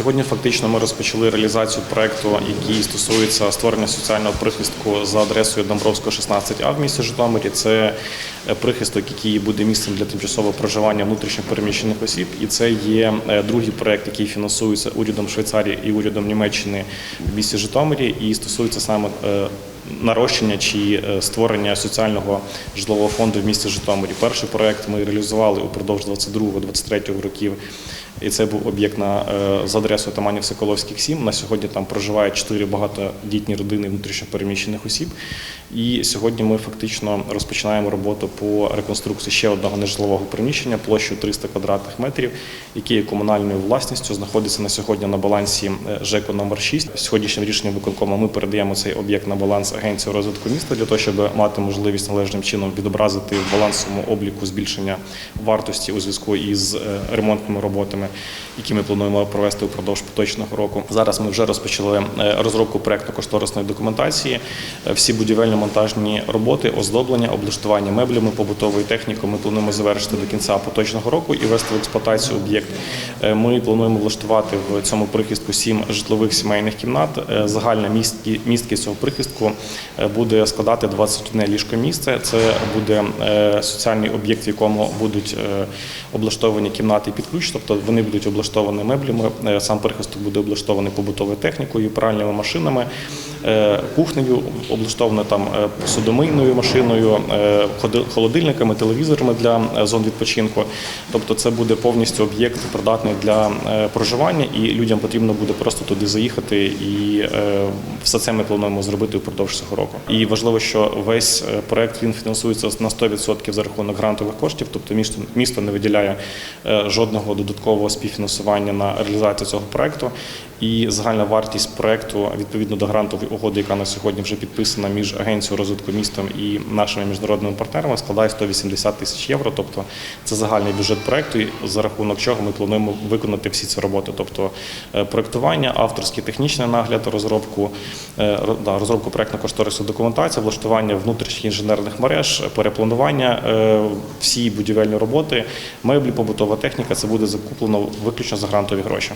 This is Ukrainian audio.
Сьогодні фактично ми розпочали реалізацію проекту, який стосується створення соціального прихистку за адресою Домбровського 16А в місті Житомирі. Це е, прихисток, який буде місцем для тимчасового проживання внутрішньо переміщених осіб. І це є е, другий проект, який фінансується урядом Швейцарії і урядом Німеччини в місті Житомирі, і стосується саме е, нарощення чи створення соціального житлового фонду в місті Житомирі. Перший проект ми реалізували упродовж 22-23 років. І це був об'єкт на е, за адресою Таманів Соколовських 7. На сьогодні там проживають чотири багатодітні родини внутрішньопереміщених осіб. І сьогодні ми фактично розпочинаємо роботу по реконструкції ще одного нежитлового приміщення площею 300 квадратних метрів, яке є комунальною власністю, знаходиться на сьогодні на балансі е, ЖЕКу номер 6. Сьогоднішнім рішенням виконкому ми передаємо цей об'єкт на баланс Агенції розвитку міста для того, щоб мати можливість належним чином відобразити в балансовому обліку збільшення вартості у зв'язку із е, ремонтними роботами, які ми плануємо провести упродовж поточного року. Зараз ми вже розпочали е, розробку проектно-кошторисної документації. Е, Всі будівельно-монтажні роботи, оздоблення, облаштування меблями, побутовою технікою ми плануємо завершити до кінця поточного року і ввести в експлуатацію об'єкт. Е, Ми плануємо влаштувати в цьому прихистку сім житлових сімейних кімнат. Загальна місткі- місткість цього прихистку буде складати 21 ліжко місце. Це буде соціальний об'єкт, в якому будуть облаштовані кімнати під ключ, тобто вони будуть облаштовані меблями. е, Сам прихисток буде облаштований побутовою технікою, пральними машинами, кухнею, облаштовано там е, судомийною машиною, е, холодильниками, телевізорами для е, зон відпочинку. Тобто, це буде повністю об'єкт придатний для е, проживання, і людям потрібно буде просто туди заїхати, і е, все це ми плануємо зробити впродовж цього року. І важливо, що весь е, проект він фінансується на 100% за рахунок грантових коштів, тобто місто не виділяє е, жодного додаткового співфінансування на реалізацію цього проекту. І загальна вартість проекту відповідно до грантової угоди, яка на сьогодні вже підписана між агенцією розвитку містом і нашими міжнародними партнерами, складає 180 тисяч євро. Тобто це загальний бюджет проекту, за рахунок чого ми плануємо виконати всі ці роботи. Тобто е, проектування, авторський технічний нагляд, розробку, е, розробку проектно-кошторисної документації, влаштування внутрішніх інженерних мереж, перепланування, е, всі будівельні роботи, меблі, побутова техніка. Це буде закуплено виключно за грантові гроші.